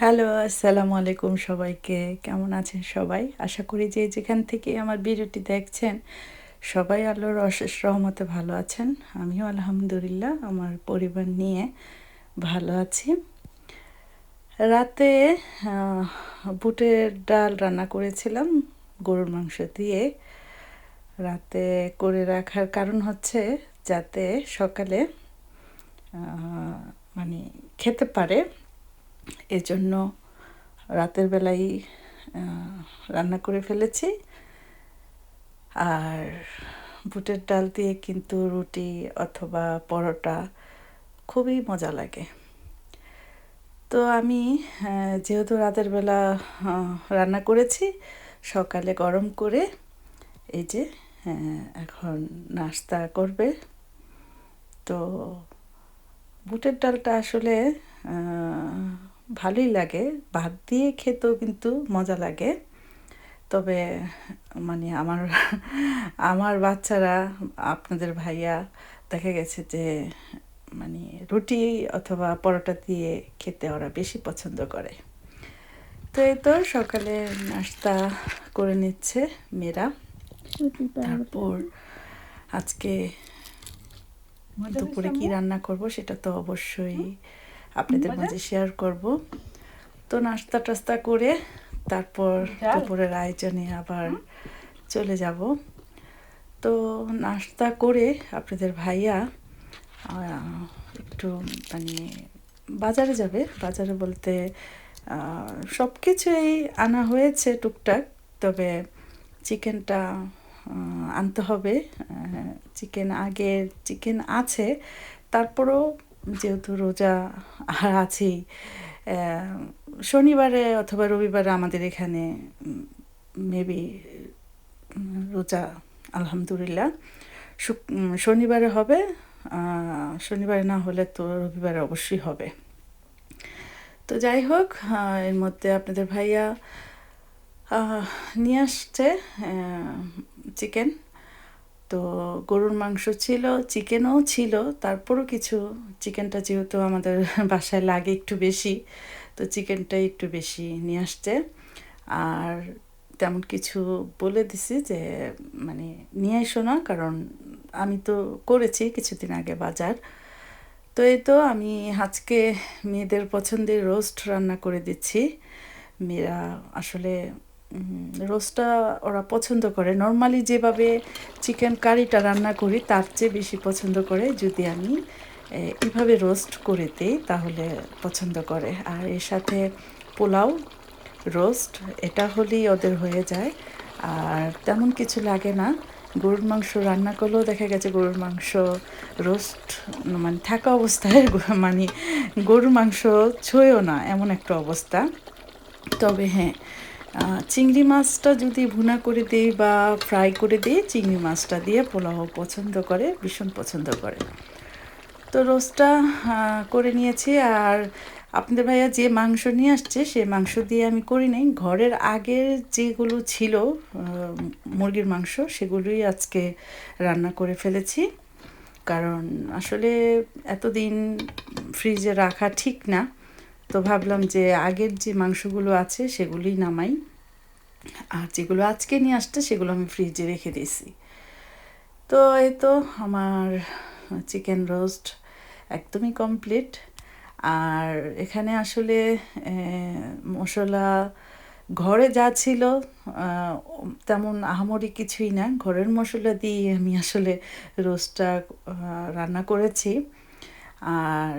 Hello, আসসালামু আলাইকুম সবাইকে। কেমন আছেন সবাই? আশা করি যে যেখান থেকে আমার ভিডিওটি দেখছেন, সবাই আল্লাহর অশেষ রহমতে ভালো আছেন। আমিও আলহামদুলিল্লাহ, আমার পরিবার নিয়ে ভালো আছি। রাতে বুটের ডাল রান্না করেছিলাম, গরুর মাংস দিয়ে। রাতে করে রাখার কারণ হচ্ছে যাতে সকালে মানে খেতে পারে। এজন্য রাতের বেলায় রান্না করে ফেলেছি। আর বুটের ডাল দিয়ে কিন্তু রুটি অথবা পরোটা খুবই মজা লাগে। তো আমি যেহেতু রাতের বেলা রান্না করেছি, সকালে গরম করে এই যে এখন নাস্তা করবে। তো বুটের ডালটা আসলে ভালোই লাগে। ভাত দিয়ে খেতেও কিন্তু মজা লাগে। তবে মানে আমার আমার বাচ্চারা আপনাদের ভাইয়া দেখা গেছে যে মানে রুটি অথবা পরোটা দিয়ে খেতে ওরা বেশি পছন্দ করে। তো এই তো সকালে নাস্তা করে নিচ্ছে মেয়েরা। তারপর আজকে দুপুরে কি রান্না করব সেটা তো অবশ্যই আপনাদের মাঝে শেয়ার করব। তো নাস্তা টাস্তা করে তারপর দুপুরের আয়োজনে আবার চলে যাব। তো নাস্তা করে আপনাদের ভাইয়া একটু মানে বাজারে যাবে। বাজারে বলতে সব কিছুই আনা হয়েছে টুকটাক তবে চিকেনটা আনতে হবে। চিকেন আগের চিকেন আছে তারপরেও যেহেতু রোজা আর আছেই শনিবারে অথবা রবিবারে আমাদের এখানে মেবি রোজা, আলহামদুলিল্লাহ। শনিবারে হবে শনিবারে না হলে তো রবিবারে অবশ্যই হবে। তো যাই হোক এর মধ্যে আপনাদের ভাইয়া নিয়ে আসছে চিকেন। তো গরুর মাংস ছিল, চিকেনও ছিল, তারপরও কিছু চিকেনটা যেহেতু আমাদের বাসায় লাগে একটু বেশি, তো চিকেনটা একটু বেশি নিয়ে আসছে। আর তেমন কিছু বলে দিছি যে মানে নিয়ে এসো না, কারণ আমি তো করেছি কিছুদিন আগে বাজার। তো এই তো আমি আজকে মেয়েদের পছন্দের রোস্ট রান্না করে দিচ্ছি। মেয়েরা আসলে রোস্টটা ওরা পছন্দ করে। নর্মালি যেভাবে চিকেন কারিটা রান্না করি, তার চেয়ে বেশি পছন্দ করে যদি আমি এভাবে রোস্ট করে দিই, তাহলে পছন্দ করে। আর এর সাথে পোলাও রোস্ট, এটা হলেই ওদের হয়ে যায়। আর তেমন কিছু লাগে না। গরুর মাংস রান্না করলেও দেখা গেছে গরুর মাংস রোস্ট মানে থাকা অবস্থায় মানে গরুর মাংস ছুঁয়েও না, এমন একটা অবস্থা। তবে হ্যাঁ চিংড়ি মাছটা যদি ভুনা করে দিই বা ফ্রাই করে দিই, চিংড়ি মাছটা দিয়ে পোলাও পছন্দ করে, ভীষণ পছন্দ করে। তো রোস্টটা করে নিয়েছি আর আপনাদের ভাইয়া যে মাংস নিয়ে আসছে, সে মাংস দিয়ে আমি করি নাই। ঘরের আগের যেগুলো ছিল মুরগির মাংস, সেগুলোই আজকে রান্না করে ফেলেছি। কারণ আসলে এতদিন ফ্রিজে রাখা ঠিক না। তো ভাবলাম যে আগের যে মাংসগুলো আছে সেগুলোই নামাই। আর যেগুলো আজকে নিয়ে আসতে সেগুলো আমি ফ্রিজে রেখে দিয়েছি। তো এই তো আমার চিকেন রোস্ট একদমই কমপ্লিট আর এখানে আসলে মশলা ঘরে যা ছিল তেমন আহামরি কিছুই না। ঘরের মশলা দিয়ে আমি আসলে রোস্টটা রান্না করেছি। আর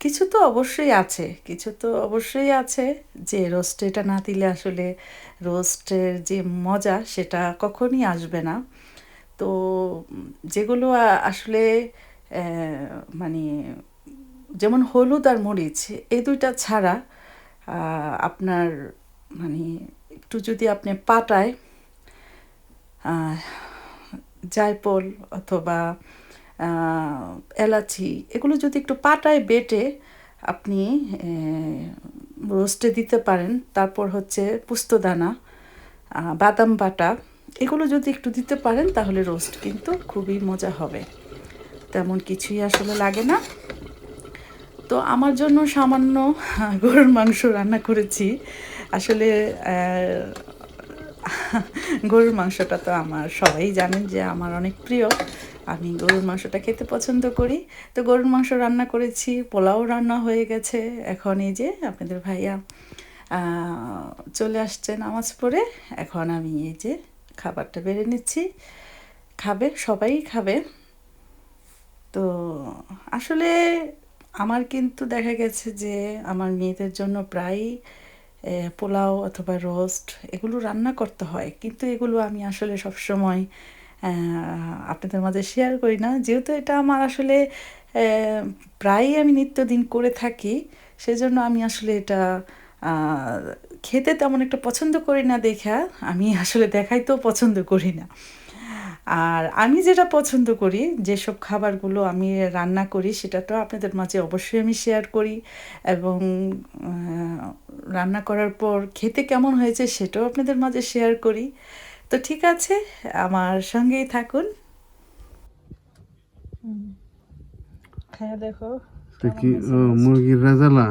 কিছু তো অবশ্যই আছে কিছু তো অবশ্যই আছে যে রোস্ট এটা না দিলে আসলে রোস্টের যে মজা সেটা কখনই আসবে না। তো যেগুলো আসলে মানে যেমন হলুদ আর মরিচ এই দুইটা ছাড়া আপনার মানে একটু যদি আপনি পাটায় আহ, জায়ফল অথবা এলাচি, এগুলো যদি একটু পাটায় বেটে আপনি রোস্টে দিতে পারেন। তারপর হচ্ছে পুস্তদানা বাদাম বাটা, এগুলো যদি একটু দিতে পারেন তাহলে রোস্ট কিন্তু খুবই মজা হবে। তেমন কিছুই আসলে লাগে না। তো আমার জন্য সামান্য গরুর মাংস রান্না করেছি। আসলে গরুর মাংসটা তো আমার সবাই জানেন যে আমার অনেক প্রিয়। আমি গরুর মাংসটা খেতে পছন্দ করি। তো গরুর মাংস রান্না করেছি, পোলাও রান্না হয়ে গেছে। এখন এই যে আপনাদের ভাইয়া চলে আসছে নামাজ পড়ে। এখন আমি এই যে খাবারটা বেড়ে নিচ্ছি। খাবে, সবাই খাবে। তো আসলে আমার কিন্তু দেখা গেছে যে আমার মেয়েদের জন্য প্রায় পোলাও অথবা রোস্ট এগুলো রান্না করতে হয়। কিন্তু এগুলো আমি আসলে সবসময় আপনাদের মাঝে শেয়ার করি না। যেহেতু এটা আমার আসলে প্রায়ই আমি নিত্যদিন করে থাকি, সেজন্য আমি আসলে এটা খেতে তেমন একটা পছন্দ করি না দেখা। আমি আসলে দেখাইতেও পছন্দ করি না। আর আমি যেটা পছন্দ করি, যেসব খাবারগুলো আমি রান্না করি, সেটা তো আপনাদের মাঝে অবশ্যই আমি শেয়ার করি। এবং রান্না করার পর খেতে কেমন হয়েছে সেটাও আপনাদের মাঝে শেয়ার করি। তো ঠিক আছে আমার সঙ্গেই থাকুন। খেয়ে দেখো। কি ও, মুরগির রেজালা?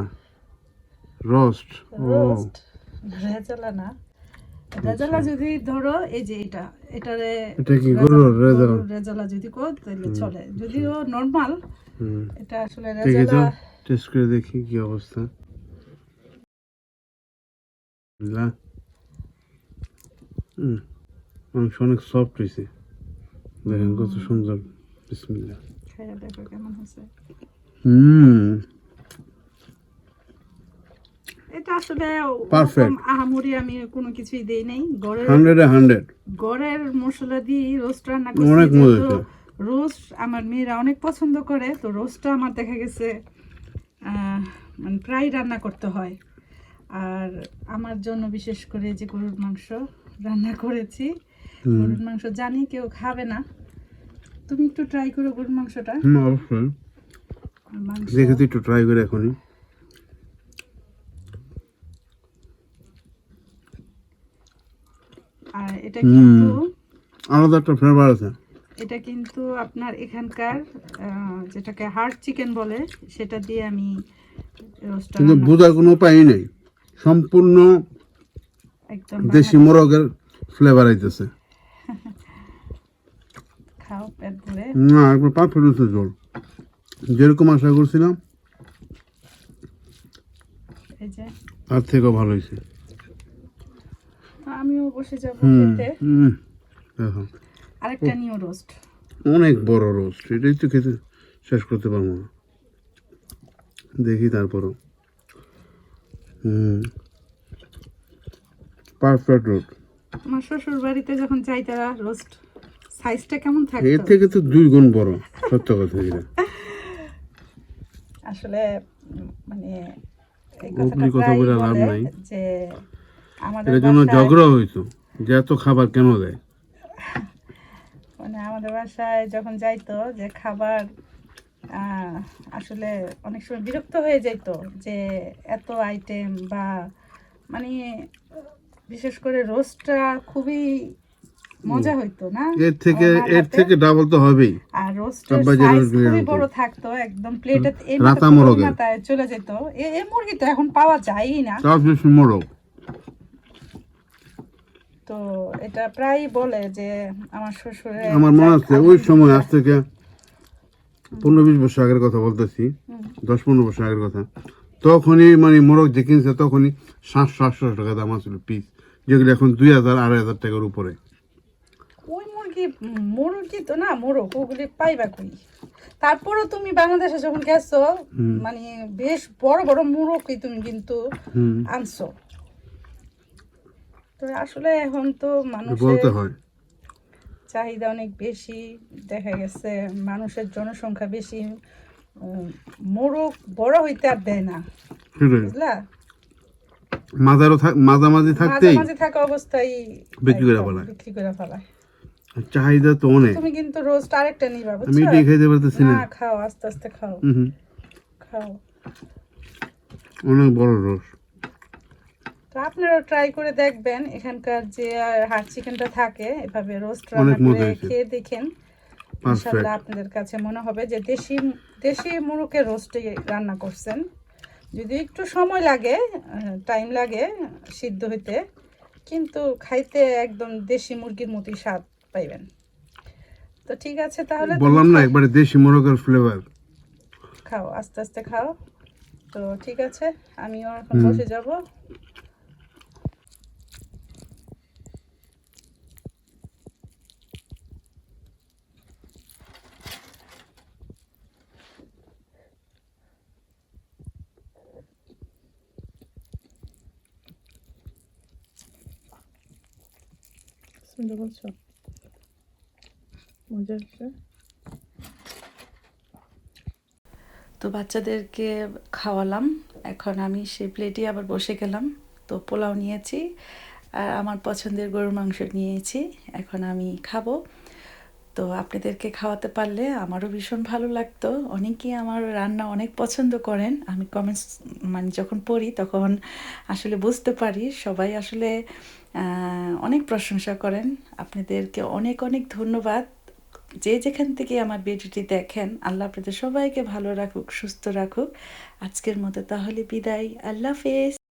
রোস্ট রোস্ট রেজালা না। রেজালা যদি ধরো এই যে এটা এটারে এটা কি গরুর রেজালা? রেজালা যদি কো তাহলে চলে। যদিও নর্মাল হুম। এটা আসলে দেখি রেজালা টেস্ট করে দেখি কি অবস্থা। হুম। মাংস অনেক সফট হয়েছে দেখেন কত সুন্দর। বিসমিল্লাহ। খেয়ে দেখো কেমন হয়েছে হুম। এটা আসলে Perfect. আহামরি আমি কোনো কিছুই দেই নাই। গড়ের হান্ড্রেডে হান্ড্রেড। গড়ের মশলা দিয়ে রোস্ট রান্না অনেক মজা রোস্ট আমার মেয়েরা অনেক পছন্দ করে তো রোস্টটা আমার দেখা গেছে মানে প্রায় রান্না করতে হয়। আর আমার জন্য বিশেষ করে যে গরুর মাংস রান্না করেছি গরুর মাংস জানি কেউ খাবে না। তুমি একটু ট্রাই করো গরুর মাংসটা। হুম অবশ্যই। দেখে একটু ট্রাই করে এখনই। আর এটা কিন্তু আলাদা একটা ফ্লেভার আছে। এটা কিন্তু আপনার এখানকার যেটাকে হার্ড চিকেন বলে সেটা দিয়ে আমি কিন্তু বোঝার কোনো উপায় নেই। সম্পূর্ণ একদম দেশি মোরগের ফ্লেভার আইতেছে। খাও পেট ভরে। না একবার পারফেক্ট হচ্ছে জল। যেরকম আশা করছিলাম এই যে। তার থেকেও ভালো হয়েছে। আমিও বসে যাব খেতে। হুম দেখো। আরেকটা নিও রোস্ট। অনেক বড় রোস্ট এটাই তো খেতে শেষ করতে পারব না। দেখি তারপরও। হুম পারফেক্ট রোড আমার শ্বশুর বাড়িতে যখন যাই তারা রোস্ট সাইজটা কেমন এর থেকে তো দুই গুণ বড় সত্য কথা এটা। আসলে মানে এই কথা বলে লাভ নাই। যে আমাদের জন্য বাসায়- ঝগড়া হইতো যে এত খাবার কেন দেয়? মানে আমাদের বাসায় যখন যাইতো যে খাবার আহ, আসলে অনেক সময় বিরক্ত হয়ে যাইতো যে এত আইটেম বা মানে বিশেষ করে রোস্টটা খুবই মজা হইতো না? এর থেকে এর থেকে ডাবল তো হবেই। আর রোস্টের সাইজ খুবই বড় থাকতো একদম প্লেটে রাতা। মাথায় চলে যেত। এ মুরগি তো এখন পাওয়া যায়ই না। তাও বেশি মোরগ। তো এটা প্রায় বলে যে আমার শ্বশুরের আমার মনে আছে ওই সময় আজ থেকে পনেরো বিশ বছর আগের কথা বলতেছি। দশ পনেরো বছর আগের কথা। তখনই মানে মোরগ যে কিনছে তখনই সাতশো আটশো টাকা দাম আছিল পিস যেগুলো এখন দুই হাজার আড়াই হাজার টাকার উপরে। মুরগি মুরগি তো না মোরগ ওগুলি পাইবা কই? তারপরও তুমি বাংলাদেশে যখন গেছো মানে বেশ বড় বড় মুরগই তুমি কিন্তু আনছো। তো আসলে এখন তো বলতে মানুষের হয়। চাহিদা অনেক বেশি দেখা গেছে মানুষের জনসংখ্যা বেশি মোরগ বড় হইতে আর দেয় না। বুঝলা? মাঝারও মাঝামাঝি মাঝে থাকতেই মাঝে থাকা অবস্থায় বিক্রি করে ফেলায়। বিক্রি করে ফেলায়। চাহিদা তো অনেক। তুমি কিন্তু রোস্ট আরেকটা নিবা আমি বুঝছ এটাই খাইতে পারতেছি না। খাও আস্তে আস্তে খাও। হুম। খাও। অনেক বড় রস তো আপনারাও ট্রাই করে দেখবেন এখানকার যে হার্ড চিকেনটা থাকে এভাবে রোস্ট অনেক রান্না করে খেয়ে দেখেন। পারফেক্ট আপনাদের কাছে মনে হবে যে দেশি দেশি মুরগের রোস্টে রান্না করছেন। যদি একটু সময় লাগে টাইম লাগে সিদ্ধ হইতে কিন্তু খাইতে একদম দেশি মুরগির মতোই স্বাদ। পাইবেন। তো ঠিক আছে তাহলে বললাম না একবারে দেশি মোরগের ফ্লেভার খাও আস্তে আস্তে খাও। তো ঠিক আছে আমিও এখন। বসে যাব। শুনতে বলছো? তো বাচ্চাদেরকে খাওয়ালাম। এখন আমি সেই প্লেটে আবার বসে গেলাম। তো পোলাও নিয়েছি আর আমার পছন্দের গরুর মাংস নিয়েছি। এখন আমি খাব। তো আপনাদেরকে খাওয়াতে পারলে আমারও ভীষণ ভালো লাগতো। অনেকেই আমার রান্না অনেক পছন্দ করেন। আমি কমেন্টস মানে যখন পড়ি তখন আসলে বুঝতে পারি। সবাই আসলে অনেক প্রশংসা করেন। আপনাদেরকে অনেক অনেক ধন্যবাদ। যে যেখান থেকে আমার ভিডিওটি দেখেন, আল্লাহ আপনাদের সবাইকে ভালো রাখুক, সুস্থ রাখুক। আজকের মতো তাহলে বিদায়। আল্লাহ হাফেজ।